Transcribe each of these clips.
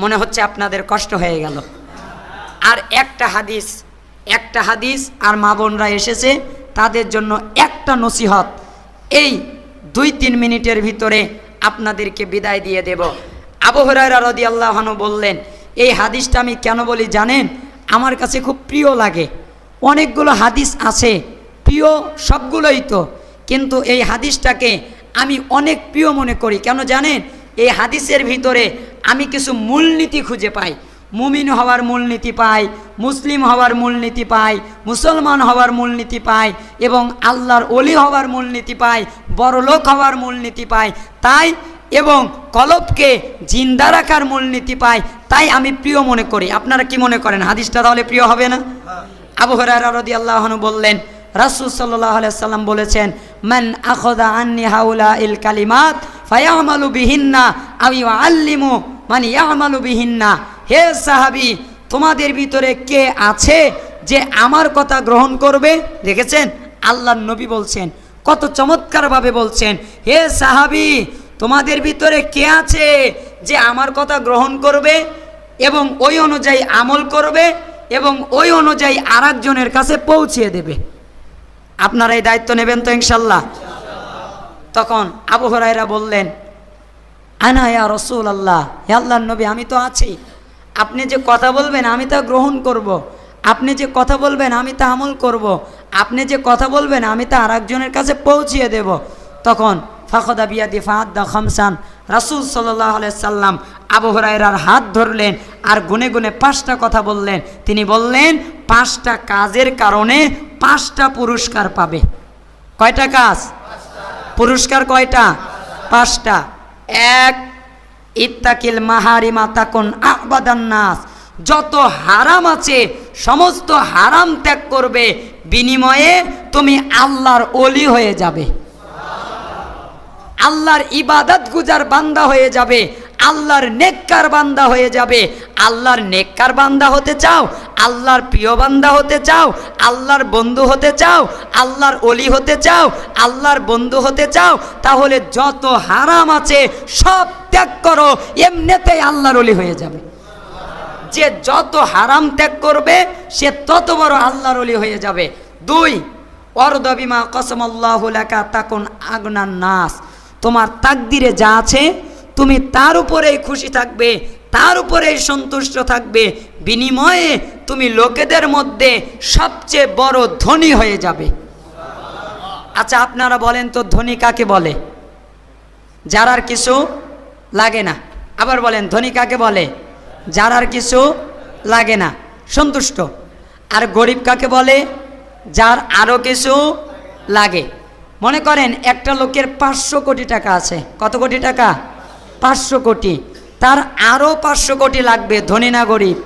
মনে হচ্ছে আপনাদের কষ্ট হয়ে গেল। আর একটা হাদিস একটা হাদিস আর মা বোনরা এসেছে, তাদের জন্য একটা নসিহত, এই দুই তিন মিনিটের ভিতরে আপনাদেরকে বিদায় দিয়ে দেব। আবু হরাইরা রদি আল্লাহনু বললেন, এই হাদিসটা আমি কেন বলি জানেন? আমার কাছে খুব প্রিয় লাগে। অনেকগুলো হাদিস আছে, প্রিয় সবগুলোই তো। কিন্তু এই হাদিসটাকে আমি অনেক প্রিয় মনে করি। কেন জানেন? এই হাদিসের ভিতরে আমি কিছু মূলনীতি খুঁজে পাই। মুমিন হওয়ার মূলনীতি পাই মুসলিম হওয়ার মূলনীতি পাই মুসলমান হওয়ার মূলনীতি পাই এবং আল্লাহর অলি হওয়ার মূলনীতি পাই বড়লোক হওয়ার মূলনীতি পাই। তাই এবং কলবকে জিন্দা রাখার মূলনীতি পাই তাই আমি প্রিয় মনে করি। আপনারা কি মনে করেন? হাদিসটা তাহলে প্রিয় হবে না? আবু হরারা রদি আল্লাহনু বললেন রাসুল সাল্লাহ সাল্লাম বলেছেন, মান আখদা আন্নি হাউলা ইল কালিমাত ফায়ামালু বিহিন্না আমি আল্লিমু মানে ইয়ামালু বিহিন্না। হে সাহাবি, তোমাদের ভিতরে কে আছে যে আমার কথা গ্রহণ করবে? দেখেছেন? আল্লাহ নবী বলছেন, কত চমৎকারভাবে বলছেন। হে সাহাবি, তোমাদের ভিতরে কে আছে যে আমার কথা গ্রহণ করবে এবং ওই অনুযায়ী আমল করবে এবং ওই অনুযায়ী আর কাছে পৌঁছিয়ে দেবে? আপনারা এই দায়িত্ব নেবেন তো ইনশাল্লাহ তখন আবু হরাইরা বললেন, আনা ইয়া রসুল আল্লাহ আল্লাহ নবী, আমি তো আছি আপনি যে কথা বলবেন, আমি তা গ্রহণ করব। আপনি যে কথা বলবেন, আমি তা আমল করব। আপনি যে কথা বলবেন, আমি তা আর একজনের কাছে পৌঁছিয়ে দেব তখন ফাখদা বিয়াদি ফাহাদ্দা খামসান রাসুল সাল্লাহ সাল্লাম আবু হরাইরার হাত ধরলেন আর গুনে গুনে পাঁচটা কথা বললেন তিনি বললেন, পাঁচটা কাজের কারণে পাঁচটা পুরস্কার পাবে। কয়টা কাজ? পুরস্কার কয়টা? পাঁচটা। এক, ইত্তাকিল মাহারিমা তাকুন নাস। যত হারাম আছে, সমস্ত হারাম ত্যাগ করবে, বিনিময়ে তুমি আল্লাহর অলি হয়ে যাবে। আল্লাহর ইবাদত গুজার বান্দা হয়ে যাবে। আল্লাহর নেককার বান্দা হয়ে যাবে। আল্লাহর নেককার বান্দা হতে চাও, আল্লাহর প্রিয় বান্দা হতে চাও, আল্লাহর বন্ধু হতে চাও, আল্লাহর অলি হতে চাও, আল্লাহর বন্ধু হতে চাও, তাহলে যত হারাম আছে সব ত্যাগ করো, এমনিতেই আল্লাহর অলি হয়ে যাবে। যে যত হারাম ত্যাগ করবে, সে তত বড় আল্লাহর অলি হয়ে যাবে। দুই অর্দবিমা কসমল্লাহ লেখা তাকুন আগনার নাস। তোমার তাকদিরে যা আছে তুমি তার উপরেই খুশি থাকবে, তার উপরেই সন্তুষ্ট থাকবে। বিনিময়ে তুমি লোকেদের মধ্যে সবচেয়ে বড় ধনী হয়ে যাবে। আচ্ছা আপনারা বলেন তো ধনী কাকে বলে? যার আর কিছু লাগে না। আবার বলেন, ধনী কাকে বলে? যার আর কিছু লাগে না, সন্তুষ্ট। আর গরিব কাকে বলে? যার আরও কিছু লাগে। মনে করেন, একটা লোকের পাঁচশো কোটি টাকা আছে। কত কোটি টাকা? পাঁচশো কোটি। তার আরও পাঁচশো কোটি লাগবে ধনী না গরিব।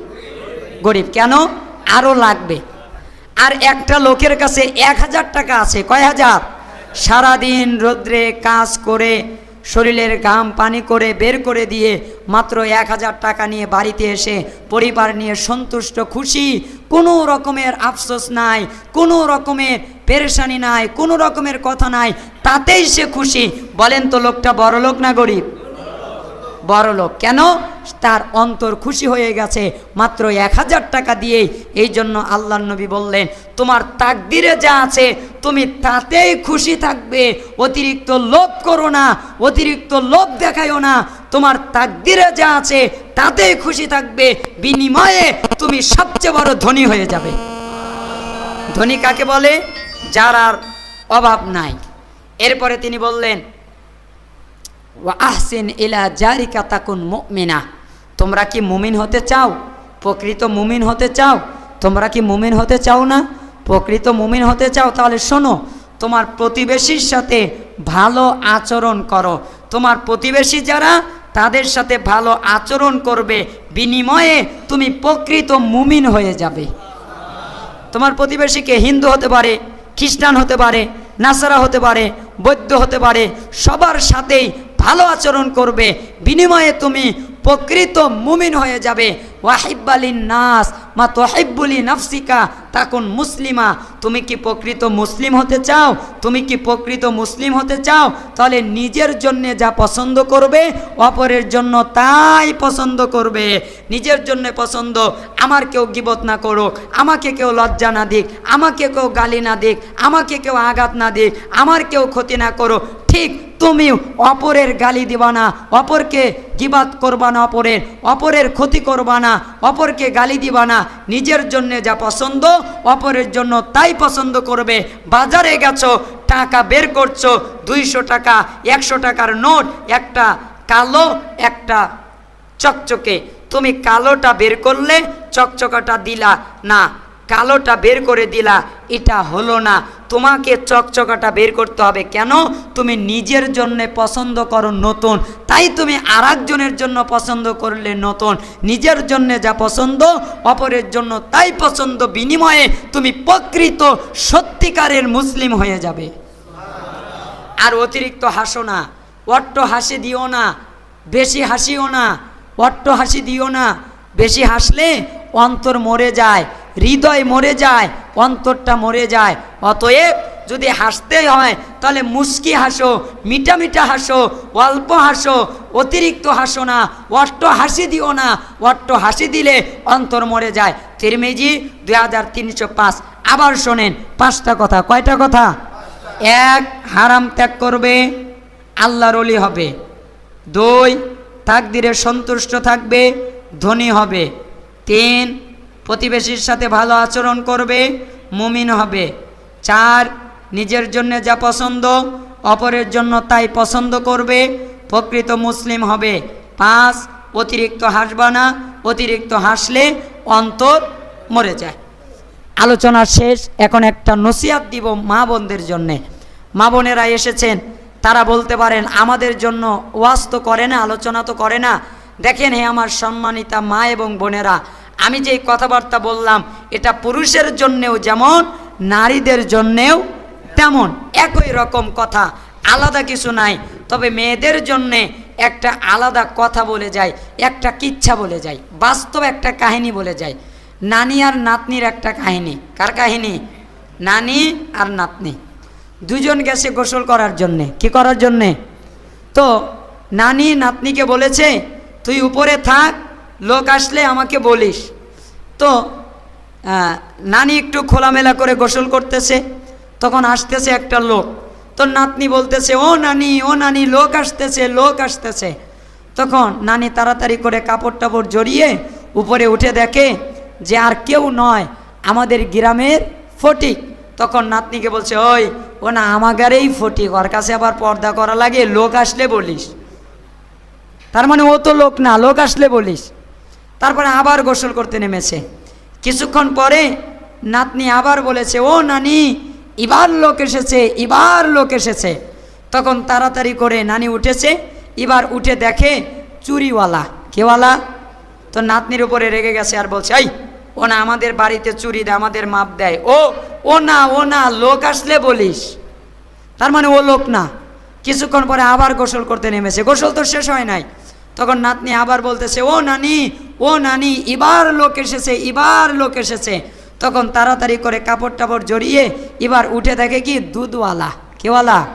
গরিব কেন? আরও লাগবে। আর একটা লোকের কাছে এক হাজার টাকা আছে, কয় হাজার? সারাদিন রোদ্রে কাজ করে, শরীরের ঘাম পানি করে বের করে দিয়ে মাত্র এক হাজার টাকা নিয়ে বাড়িতে এসে পরিবার নিয়ে সন্তুষ্ট, খুশি, কোনো রকমের আফসোস নাই, কোনো রকমের পেরেশানি নাই, কোনো রকমের কথা নাই, তাতেই সে খুশি। বলেন তো লোকটা বড় লোক না গরিব? বড় লোক কেন? তার অন্তর খুশি হয়ে গেছে মাত্র এক হাজার টাকা দিয়েই। এই জন্য আল্লাহ নবী বললেন, তোমার তাকদিরে যা আছে, তুমি তাতেই খুশি থাকবে। অতিরিক্ত লোভ করো না, অতিরিক্ত লোভ দেখাইও না। তোমার তাকদিরে যা আছে, তাতেই খুশি থাকবে। বিনিময়ে তুমি সবচেয়ে বড় ধনী হয়ে যাবে। ধনী কাকে বলে? যার আর অভাব নাই। এরপরে তিনি বললেন আহসিন ইলা জারিকা তাকুন মুমিনা। তোমরা কি মুমিন হতে চাও? প্রকৃত মুমিন হতে চাও? তোমরা কি মুমিন হতে চাও না? প্রকৃত মুমিন হতে চাও? তাহলে শোনো, তোমার প্রতিবেশীর সাথে ভালো আচরণ করো। তোমার প্রতিবেশী যারা, তাদের সাথে ভালো আচরণ করবে। বিনিময়ে তুমি প্রকৃত মুমিন হয়ে যাবে। তোমার প্রতিবেশীকে হিন্দু হতে পারে, খ্রিস্টান হতে পারে, নাসারা হতে পারে বৈদ্য হতে পারে, সবার সাথেই ভালো আচরণ করবে, বিনিময়ে তুমি প্রকৃত মুমিন হয়ে যাবে। ওয়াহিবালিন নাস, মা তোহেব্বুলি নাফসিকা তাকুন মুসলিমা? তুমি কি প্রকৃত মুসলিম হতে চাও? তুমি কি প্রকৃত মুসলিম হতে চাও? তাহলে নিজের জন্য যা পছন্দ করবে, অপরের জন্য তাই পছন্দ করবে। নিজের জন্য পছন্দ, আমার কেউ গিবত না করুক, আমাকে কেউ লজ্জা না দিক, আমাকে কেউ গালি না দিক, আমাকে কেউ আঘাত না দিক, আমার কেউ ক্ষতি না করো ঠিক তুমি অপরের গালি দিবা না, অপরকে গিবাত করবা না অপরের অপরের ক্ষতি করবা না, অপরকে গালি দিবা না, নিজের জন্য যা পছন্দ, অপরের জন্য তাই পছন্দ করবে। বাজারে গেছো, টাকা বের করছ, দুইশো টাকা, একশো টাকার নোট, একটা কালো, একটা চকচকে। তুমি কালোটা বের করলে, চকচকাটা দিলা না কালোটা বের করে দিলা, এটা হলো না। তোমাকে চকচকাটা বের করতে হবে। কেন? তুমি নিজের জন্য পছন্দ করো নতুন। তাই তুমি আর জন্য পছন্দ করলে নতুন। নিজের জন্য যা পছন্দ, অপরের জন্য তাই পছন্দ বিনিময়ে তুমি প্রকৃত সত্যিকারের মুসলিম হয়ে যাবে। আর অতিরিক্ত হাসো না। অট্ট হাসি দিও না। বেশি হাসিও না। অট্ট হাসি দিও না। বেশি হাসলে অন্তর মরে যায়। হৃদয় মরে যায়, অন্তরটা মরে যায়। অতএব যদি হাসতে হয়, তাহলে মুস্কি হাসো মিঠা মিঠা হাসো, অল্প হাসো, অতিরিক্ত হাসো না, অট্ট হাসি দিও না। অট্ট হাসি দিলে অন্তর মরে যায়। তিরমেজি দুই হাজার তিনশো পাঁচ। আবার শোনেন, পাঁচটা কথা, কয়টা কথা? এক, হারাম ত্যাগ করবে, আল্লাহর অলি হবে। দুই তাকদিরে সন্তুষ্ট থাকবে, ধনী হবে। তিন প্রতিবেশীর সাথে ভালো আচরণ করবে, মুমিন হবে। চার, নিজের জন্য যা পছন্দ, অপরের জন্য তাই পছন্দ করবে, প্রকৃত মুসলিম হবে। পাঁচ, অতিরিক্ত হাসবা না, অতিরিক্ত হাসলে অন্তর মরে যায়। আলোচনা শেষ, এখন একটা নসিহাত দিব মা বোনদের জন্যে। মা বোনেরা এসেছেন, তারা বলতে পারেন, আমাদের জন্য ওয়াজ তো করে না, আলোচনা তো করে না। দেখেন হে আমার সম্মানিতা মা এবং বোনেরা আমি যে কথাবার্তা বললাম, এটা পুরুষের জন্যেও যেমন, নারীদের জন্যেও তেমন। একই রকম কথা, আলাদা কিছু নাই। তবে মেয়েদের জন্যে একটা আলাদা কথা বলে যায়, একটা কিচ্ছা বলে যায়, বাস্তব একটা কাহিনী বলে যায়। নানি আর নাতনির একটা কাহিনী। কার কাহিনী? নানি আর নাতনি। দুজন গেছে গোসল করার জন্যে। কি করার জন্যে? তো নানি নাতনিকে বলেছে, তুই উপরে থাক লোক আসলে আমাকে বলিস। তো নানি একটু খোলামেলা করে গোসল করতেছে, তখন আসতেছে একটা লোক। তো নাতনি বলতেছে, ও নানি ও নানি, লোক আসতেছে লোক আসতেছে। তখন নানি তাড়াতাড়ি করে কাপড় টাপড় জড়িয়ে উপরে উঠে দেখে যে আর কেউ নয়, আমাদের গ্রামের ফটিক। তখন নাতনিকে বলছে, ওই, ও না, আমাগারেই ফটিক, ওর কাছে আবার পর্দা করা লাগে, লোক আসলে বলিস। তার মানে ও তো লোক না, লোক আসলে বলিস। তারপরে আবার গোসল করতে নেমেছে। কিছুক্ষণ পরে নাতনি আবার বলেছে, ও নানি, এবার লোক এসেছে, এবার লোক এসেছে। তখন তাড়াতাড়ি করে নানি উঠেছে, এবার উঠে দেখে চুরিওয়ালা। কেওয়ালা? তো নাতনির উপরে রেগে গেছে আর বলছে, এই, ও না আমাদের বাড়িতে চুরি দেয়, আমাদের মাপ দেয়। ও ও না ও না, লোক আসলে বলিস। তার মানে ও লোক না। কিছুক্ষণ পরে আবার গোসল করতে নেমেছে। গোসল তো শেষ হয় নাই। তখন নাতনি আবার বলতেছে, ও নানি ও নানি, এবার লোক এসেছে, এবার লোক এসেছে। তখন তাড়াতাড়ি করে কাপড় টাপড় জড়িয়ে এবার উঠে দেখে কি দুধওয়ালা। কেওয়ালা?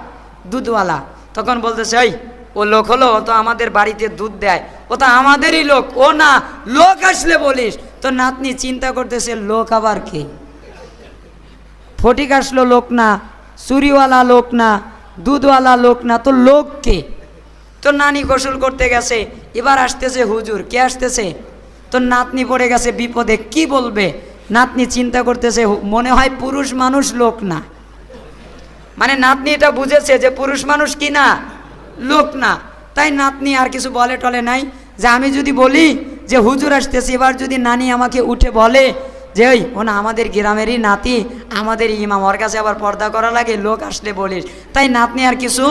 দুধওয়ালা। তখন বলতেছে, এই, ও লোক হলো, ও তো আমাদের বাড়িতে দুধ দেয়। ও তো আমাদেরই লোক। ও না, লোক আসলে বলিস। তো নাতনি চিন্তা করতেছে, লোক আবার কে? ফটিক আসলো, লোক না, চুরিওয়ালা লোক না, দুধওয়ালা লোক না, তো লোক কে? তো নানি গোসল করতে গেছে। এবার আসতেছে হুজুর। কে আসতেছে? তো নাতনি পড়ে গেছে বিপদে, কি বলবে? নাতনি চিন্তা করতেছে মনে হয় পুরুষ মানুষ লোক না। মানে নাতনি এটা বুঝেছে যে পুরুষ মানুষ কি না? লোক না। তাই নাতনি আর কিছু বলে টলে নাই যে আমি যদি বলি যে হুজুর আসতেছে, এবার যদি নানি আমাকে উঠে বলে যে ওই ও না, আমাদের গ্রামেরই নাতি আমাদের ইমাম, ওর কাছে আবার পর্দা করা লাগে, লোক আসলে বলিস। তাই নাতনি আর কিছু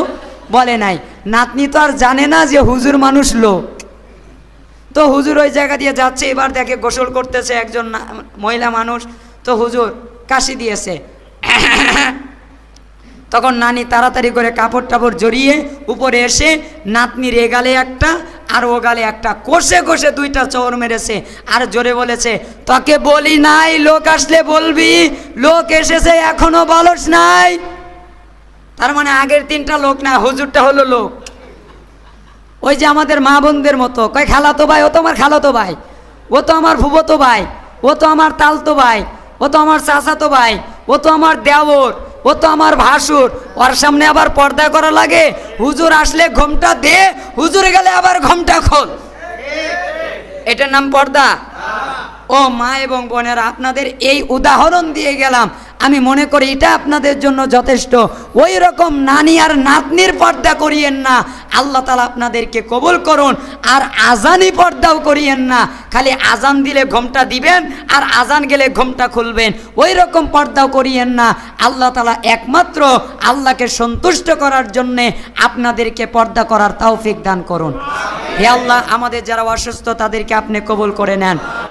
বলে নাই। নাতনি তো আর জানে না যে হুজুর মানুষ লোক। তো হুজুর ওই জায়গা দিয়ে যাচ্ছে, এবার দেখে গোসল করতেছে একজন মহিলা মানুষ। তো হুজুর কাশি দিয়েছে। তখন নানি তাড়াতাড়ি করে কাপড় টাপড় জড়িয়ে উপরে এসে নাতনির এ গালে একটা আর ও গালে একটা কষে কষে দুইটা চোর মেরেছে আর জোরে বলেছে, তোকে বলি নাই, লোক আসলে বলবি, লোক এসেছে এখনও বলস নাই। তার মানে আগের তিনটা লোক না, হুজুরটা হলো লোক। ওই যে আমাদের মা বোনদের মতো কয় খালাতো ভাই ও তো আমার খালাতো ভাই ও তো আমার ফুবতো ভাই ও তো আমার তালতো ভাই ও তো আমার চাচাতো ভাই ও তো আমার দেওর ও তো আমার ভাসুর ওর সামনে আবার পর্দা করা লাগে হুজুর আসলে ঘোমটা দে হুজুর গেলে আবার ঘোমটা খোল। এটার নাম পর্দা? ও মা এবং বোনেরা আপনাদের এই উদাহরণ দিয়ে গেলাম। আমি মনে করি এটা আপনাদের জন্য যথেষ্ট। ওই রকম নানি আর নাতনির পর্দা করিয়েন না। আল্লাহ তালা আপনাদেরকে কবুল করুন আর আজানি পর্দাও করিয়েন না। খালি আজান দিলে ঘোমটা দিবেন আর আজান গেলে ঘোমটা খুলবেন। ওই রকম পর্দাও করিয়েন না। আল্লাহ তালা একমাত্র আল্লাহকে সন্তুষ্ট করার জন্যে আপনাদেরকে পর্দা করার তৌফিক দান করুন। হে আল্লাহ, আমাদের যারা অসুস্থ তাদেরকে আপনি কবুল করে নেন।